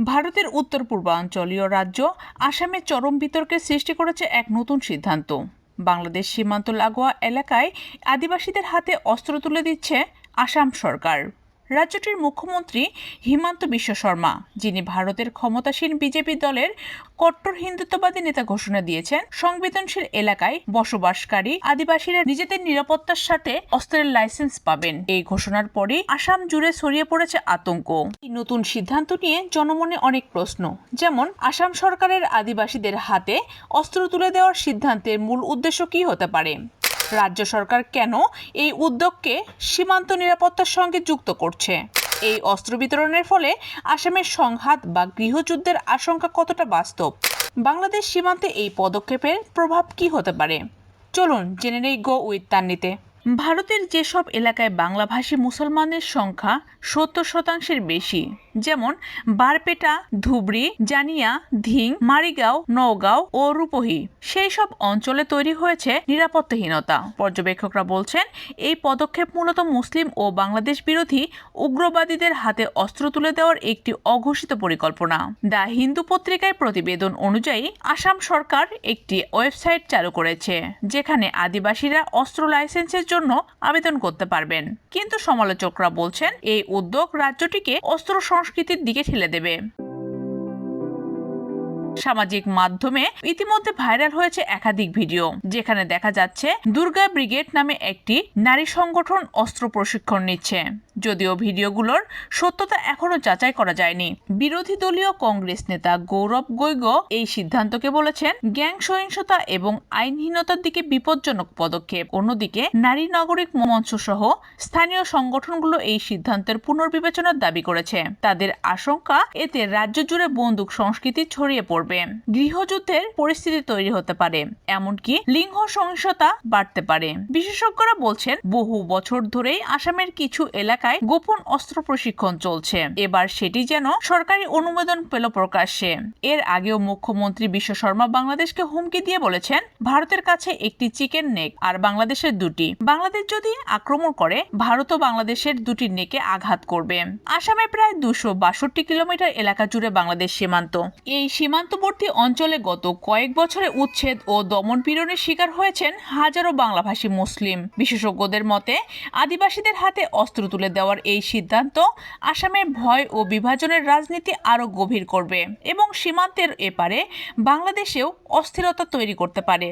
ভারতের উত্তর পূর্বাঞ্চলীয় রাজ্য আসামে চরম বিতর্কের সৃষ্টি করেছে এক নতুন সিদ্ধান্ত। বাংলাদেশ সীমান্ত লাগোয়া এলাকায় আদিবাসীদের হাতে অস্ত্র তুলে দিচ্ছে আসাম সরকার। রাজ্যটির মুখ্যমন্ত্রী হিমান্ত বিশ্ব শর্মা, যিনি ভারতের ক্ষমতাসীন বিজেপি দলের কট্টর হিন্দুত্ববাদী নেতা ঘোষণা দিয়েছেন, সংবেদনশীল এলাকায় বসবাসকারী আদিবাসীরা নিজেদের নিরাপত্তার সাথে অস্ত্রের লাইসেন্স পাবেন। এই ঘোষণার পরই আসাম জুড়ে ছড়িয়ে পড়েছে আতঙ্ক। এই নতুন সিদ্ধান্ত নিয়ে জনমনে অনেক প্রশ্ন, যেমন, আসাম সরকারের আদিবাসীদের হাতে অস্ত্র তুলে দেওয়ার সিদ্ধান্তের মূল উদ্দেশ্য কি হতে পারে? রাজ্য সরকার কেন এই উদ্যোগকে সীমান্ত নিরাপত্তার সঙ্গে যুক্ত করছে? এই অস্ত্র বিতরণের ফলে আসামের সংঘাত বা গৃহযুদ্ধের আশঙ্কা কতটা বাস্তব? বাংলাদেশ সীমান্তে এই পদক্ষেপের প্রভাব কি হতে পারে? চলুন জেনে নেই গো উইথ তান্নিতে ভারতের যেসব এলাকায় বাংলাভাষী মুসলমানের সংখ্যা সত্তর শতাংশের বেশি, যেমন বারপেটা, ধুবড়ি, জানিয়া, ধিং, মারিগাঁও, নওগাঁও ও রূপহী সেই সব অঞ্চলে তৈরি হয়েছে নিরাপত্তাহীনতা। পর্যবেক্ষকরা বলছেন, এই পদক্ষেপ মূলত মুসলিম ও বাংলাদেশ বিরোধী উগ্রবাদীদের হাতে অস্ত্র তুলে দেওয়ার একটি অঘোষিত পরিকল্পনা। দ্য হিন্দু পত্রিকায় প্রতিবেদন অনুযায়ী, আসাম সরকার একটি ওয়েবসাইট চালু করেছে, যেখানে আদিবাসীরা অস্ত্র লাইসেন্সের জন্য আবেদন করতে পারবেন। কিন্তু সমালোচকরা বলছেন, এই উদ্যোগ রাজ্যটিকে অস্ত্র সংস্কৃতির দিকে ঠেলে দেবে। সামাজিক মাধ্যমে ইতিমধ্যে ভাইরাল হয়েছে একাধিক ভিডিও, যেখানে দেখা যাচ্ছে দুর্গা ব্রিগেড নামে একটি নারী সংগঠন অস্ত্র প্রশিক্ষণ নিচ্ছে। যদিও ভিডিওগুলোর সত্যতা এখনও যাচাই করা যায়নি। বিরোধী দলীয় কংগ্রেস নেতা গৌরব গৈগ এই সিদ্ধান্তকে বলেছেন, গ্যাং সহিংসতা এবং আইনহীনতার দিকে বিপজ্জনক পদক্ষেপ। অন্যদিকে, নারী নাগরিক মঞ্চ সহ স্থানীয় সংগঠনগুলো এই সিদ্ধান্তের পুনর্বিবেচনার দাবি করেছে। তাদের আশঙ্কা, এতে রাজ্য জুড়ে বন্দুক সংস্কৃতি ছড়িয়ে পড়বে। গৃহযুদ্ধের পরিস্থিতি তৈরি হতে পারে, এমনকি লিঙ্গ সহিংসতা বাড়তে পারে। বিশেষজ্ঞরা বলছেন, বহু বছর ধরেই আসামের কিছু এলাকায় গোপন অস্ত্র প্রশিক্ষণ চলছে। এবার সেটি যেন সরকারি অনুমোদন পেল প্রকাশ্যে। এর আগেও মুখ্যমন্ত্রী বিশ্ব শর্মা বাংলাদেশকে হুমকি দিয়ে বলেছেন, ভারতের কাছে একটি চিকেন নেক আর বাংলাদেশের দুটি। বাংলাদেশ যদি আক্রমণ করে, ভারত ও বাংলাদেশের দুটি নেকে আঘাত করবে। আসামে প্রায় দুশো বাষট্টি কিলোমিটার এলাকা জুড়ে বাংলাদেশ সীমান্ত। এই সীমান্তবর্তী অঞ্চলে গত কয়েক বছরে উচ্ছেদ ও দমন পীড়নের শিকার হয়েছেন হাজারো বাংলাভাষী মুসলিম। বিশেষজ্ঞদের মতে, আদিবাসীদের হাতে অস্ত্র তুলে দেওয়ার এই সিদ্ধান্ত আসামে ভয় ও বিভাজনের রাজনীতি আরও গভীর করবে এবং সীমান্তের এপারে বাংলাদেশেও অস্থিরতা তৈরি করতে পারে।